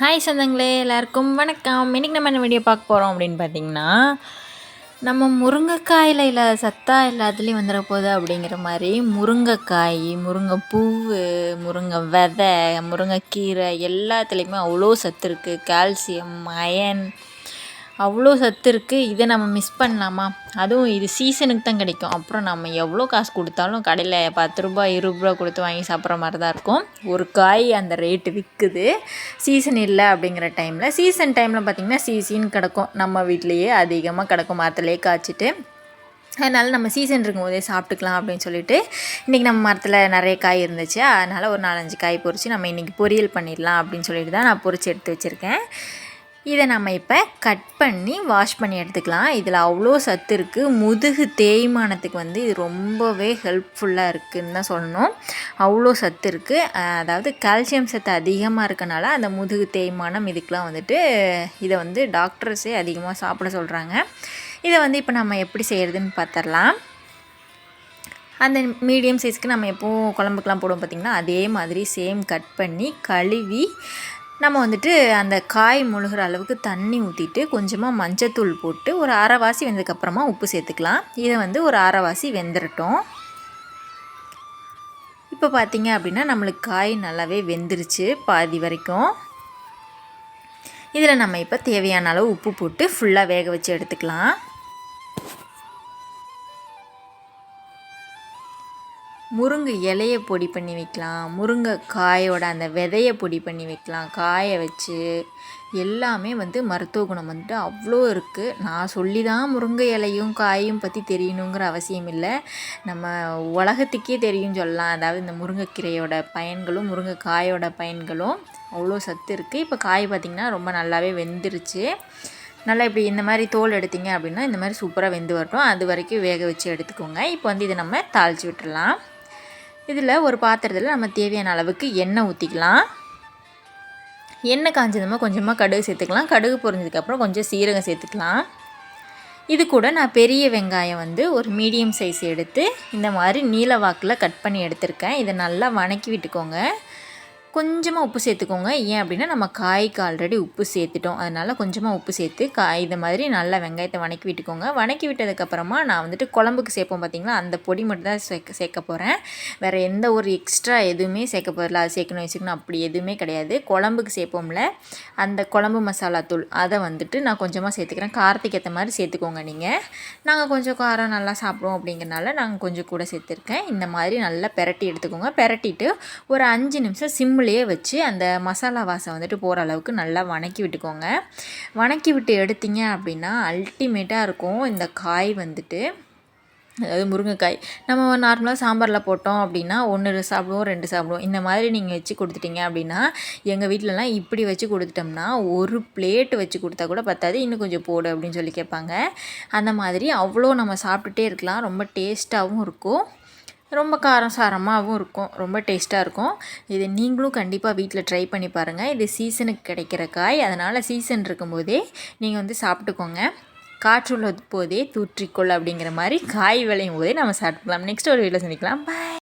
Hi சொந்தங்களே எல்லாருக்கும் வணக்கம். இன்றைக்கி நம்ம என்ன வீடியோ பார்க்க போகிறோம் அப்படின்னு பார்த்தீங்கன்னா நம்ம முருங்கைக்காயில் இல்லாத சத்தா எல்லாத்துலேயும் வந்துட போகுது அப்படிங்கிற மாதிரி முருங்கைக்காய் முருங்கைப்பூ முருங்கை விதை முருங்கைக்கீரை எல்லாத்துலேயுமே அவ்வளோ சத்து இருக்குது கால்சியம் அயன் அவ்வளோ சத்து இருக்குது இதை நம்ம மிஸ் பண்ணலாமா? அதுவும் இது சீசனுக்கு தான் கிடைக்கும். அப்புறம் நம்ம எவ்வளோ காசு கொடுத்தாலும் கடையில் பத்து ரூபா இருபது ரூபா கொடுத்து வாங்கி சாப்பிட்ற மாதிரி தான் இருக்கும். ஒரு காய் அந்த ரேட்டு விற்குது சீசன் இல்லை அப்படிங்கிற டைமில் சீசன் டைமில் பார்த்திங்கன்னா சீசன் கிடக்கும். நம்ம வீட்லேயே அதிகமாக கிடக்கும் மரத்துலேயே காய்ச்சிட்டு. அதனால் நம்ம சீசன் இருக்கும்போதே சாப்பிட்டுக்கலாம் அப்படின்னு சொல்லிட்டு இன்றைக்கி நம்ம மரத்தில் நிறைய காய் இருந்துச்சு. அதனால் ஒரு நாலஞ்சு காய் பொறிச்சு நம்ம இன்றைக்கி பொரியல் பண்ணிடலாம் அப்படின்னு சொல்லிட்டு தான் நான் பொறிச்சு எடுத்து வச்சுருக்கேன். இதை நம்ம இப்போ கட் பண்ணி வாஷ் பண்ணி எடுத்துக்கலாம். இதில் அவ்வளோ சத்து இருக்குது முதுகு தேய்மானத்துக்கு வந்து இது ரொம்பவே ஹெல்ப்ஃபுல்லாக இருக்குதுன்னு தான் சொல்லணும். அவ்வளோ சத்து இருக்குது அதாவது கால்சியம் சத்து அதிகமாக இருக்கனால அந்த முதுகு தேய்மானம் இதுக்கெலாம் வந்துட்டு இதை வந்து டாக்டர்ஸே அதிகமாக சாப்பிட சொல்கிறாங்க இதை வந்து இப்போ நம்ம எப்படி செய்கிறதுன்னு பார்த்துடலாம் அந்த மீடியம் சைஸ்க்கு நம்ம எப்போவும் குழம்புக்கெலாம் போடுவோம் பார்த்திங்கன்னா அதே மாதிரி சேம் கட் பண்ணி கழுவி நம்ம வந்துட்டு அந்த காய் முழுகிற அளவுக்கு தண்ணி ஊற்றிட்டு கொஞ்சமாக மஞ்சத்தூள் போட்டு ஒரு அரைவாசி வெந்ததுக்கப்புறமா உப்பு சேர்த்துக்கலாம். இதை வந்து ஒரு அரைவாசி வெந்துடட்டும் இப்போ பார்த்தீங்க அப்படின்னா நம்மளுக்கு காய் நல்லாவே வெந்துருச்சு பாதி வரைக்கும். இதில் நம்ம இப்போ தேவையான அளவு உப்பு போட்டு ஃபுல்லாக வேக வச்சு எடுத்துக்கலாம். முருங்கை இலையை பொடி பண்ணி வைக்கலாம். முருங்கை காயோட அந்த விதையை பொடி பண்ணி வைக்கலாம். காய வச்சு எல்லாமே வந்து மருத்துவ குணம் வந்துட்டு அவ்வளோ இருக்குது நான் சொல்லி தான் முருங்கை இலையும் காயும் பற்றி தெரியணுங்கிற அவசியம் இல்லை. நம்ம உலகத்துக்கே தெரியும் சொல்லலாம். அதாவது இந்த முருங்கைக்கீரையோட பயன்களும் முருங்கைக்காயோட பயன்களும் அவ்வளோ சத்து இருக்குது இப்போ காய் பார்த்திங்கன்னா ரொம்ப நல்லாவே வெந்துருச்சு. நல்லா இப்படி இந்த மாதிரி தோல் எடுத்திங்க அப்படின்னா இந்த மாதிரி சூப்பராக வெந்து வரட்டும். அது வரைக்கும் வேக வச்சு எடுத்துக்கோங்க. இப்போ வந்து இதை நம்ம தாளித்து விட்டுடலாம் இதில் ஒரு பாத்திரத்தில் நம்ம தேவையான அளவுக்கு எண்ணெய் ஊற்றிக்கலாம் எண்ணெய் காஞ்சதுமா கொஞ்சமாக கடுகு சேர்த்துக்கலாம். கடுகு பொரிஞ்சதுக்கப்புறம் கொஞ்சம் சீரகம் சேர்த்துக்கலாம். இது கூட நான் பெரிய வெங்காயம் வந்து ஒரு மீடியம் சைஸ் எடுத்து இந்த மாதிரி நீல வாக்கில் கட் பண்ணி எடுத்திருக்கேன். இதை நல்லா வணக்கி விட்டுக்கோங்க. கொஞ்சமாக உப்பு சேர்த்துக்கோங்க. ஏன் அப்படின்னா நம்ம காய்க்கு ஆல்ரெடி உப்பு சேர்த்துட்டோம். அதனால் கொஞ்சமாக உப்பு சேர்த்து காய் இதை மாதிரி நல்லா வெங்காயத்தை வணக்கி விட்டுக்கோங்க. வணக்கி விட்டதுக்கப்புறமா நான் வந்துட்டு குழம்புக்கு சேர்ப்போம் பார்த்திங்களா அந்த பொடி மட்டும் தான் சேர்க்க சேர்க்க போகிறேன் வேறு எந்த ஒரு எக்ஸ்ட்ரா எதுவுமே சேர்க்க போகிறல அது சேர்க்கணும் வச்சுக்கணும் அப்படி எதுவுமே கிடையாது. குழம்புக்கு சேர்ப்போம்ல அந்த குழம்பு மசாலா தூள் அதை வந்துட்டு நான் கொஞ்சமாக சேர்த்துக்கிறேன். காரத்துக்கு ஏற்ற மாதிரி சேர்த்துக்கோங்க நீங்கள் நாங்கள் கொஞ்சம் காரம் நல்லா சாப்பிடுவோம் அப்படிங்கிறனால நாங்கள் கொஞ்சம் கூட சேர்த்துருக்கேன். இந்த மாதிரி நல்லா பெரட்டி எடுத்துக்கோங்க. பெரட்டிட்டு ஒரு அஞ்சு நிமிஷம் சிம் சிம்லேயே வச்சு அந்த மசாலா வாசம் வந்துட்டு போகிற அளவுக்கு நல்லா வணக்கி விட்டுக்கோங்க. வணக்கி விட்டு எடுத்தீங்க அப்படின்னா அல்டிமேட்டாக இருக்கும் இந்த காய் வந்துட்டு. அதாவது முருங்கைக்காய். நம்ம நார்மலாக சாம்பாரில் போட்டோம் அப்படின்னா ஒன்று சாப்பிடுவோம் ரெண்டு சாப்பிடுவோம். இந்த மாதிரி நீங்கள் வச்சு கொடுத்துட்டீங்க அப்படின்னா எங்கள் வீட்டிலலாம் இப்படி வச்சு கொடுத்துட்டோம்னா ஒரு பிளேட் வச்சு கொடுத்தா கூட பத்தாது. இன்னும் கொஞ்சம் போடு அப்படின்னு சொல்லி கேட்பாங்க. அந்த மாதிரி அவ்வளோ நம்ம சாப்பிட்டுட்டே இருக்கலாம். ரொம்ப டேஸ்ட்டாகவும் இருக்கும். ரொம்ப காரம் சாரமாகவும் இருக்கும். ரொம்ப டேஸ்ட்டாக இருக்கும். இது நீங்களும் கண்டிப்பாக வீட்டில் ட்ரை பண்ணி பாருங்கள் இது சீசனுக்கு கிடைக்கிற காய். அதனால் சீசன் இருக்கும்போதே நீங்கள் வந்து சாப்பிட்டுக்கோங்க. காற்றுள்ள போதே தூற்றிக்கொள் அப்படிங்கிற மாதிரி காய் விளையும் போதே நம்ம சாப்பிட்டுக்கலாம். நெக்ஸ்ட் ஒரு வீட்டில் சந்திக்கலாம். பாய்